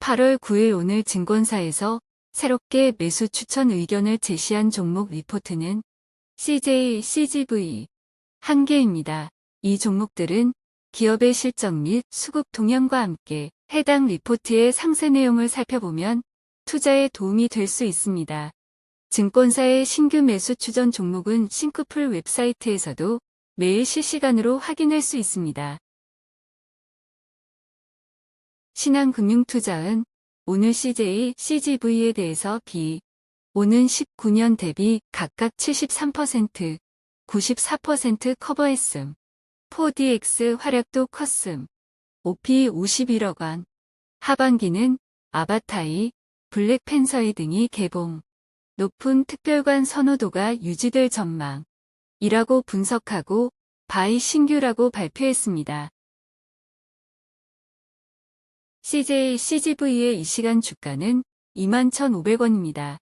(8월 9일) 오늘 증권사에서 새롭게 매수 추천 의견을 제시한 종목 리포트는 CJ, CGV 한 개입니다. 이 종목들은 기업의 실적 및 수급 동향과 함께 해당 리포트의 상세 내용을 살펴보면 투자에 도움이 될 수 있습니다. 증권사의 신규 매수 추전 종목은 싱크풀 웹사이트에서도 매일 실시간으로 확인할 수 있습니다. 신한금융투자은 오늘 CJ, CGV에 대해서 비, 오는 19년 대비 각각 73%, 94% 커버했음. 4DX 활약도 컸음. OP 51억 원. 하반기는 아바타이, 블랙팬서이 등이 개봉. 높은 특별관 선호도가 유지될 전망. 이라고 분석하고 바이 신규라고 발표했습니다. CJ, CGV의 이 시간 주가는 21,500원입니다.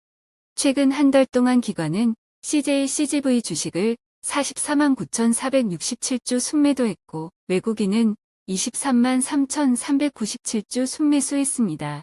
최근 한 달 동안 기관은 CJ, CGV 주식을 44만 9,467주 순매도했고 외국인은 23만 3,397주 순매수했습니다.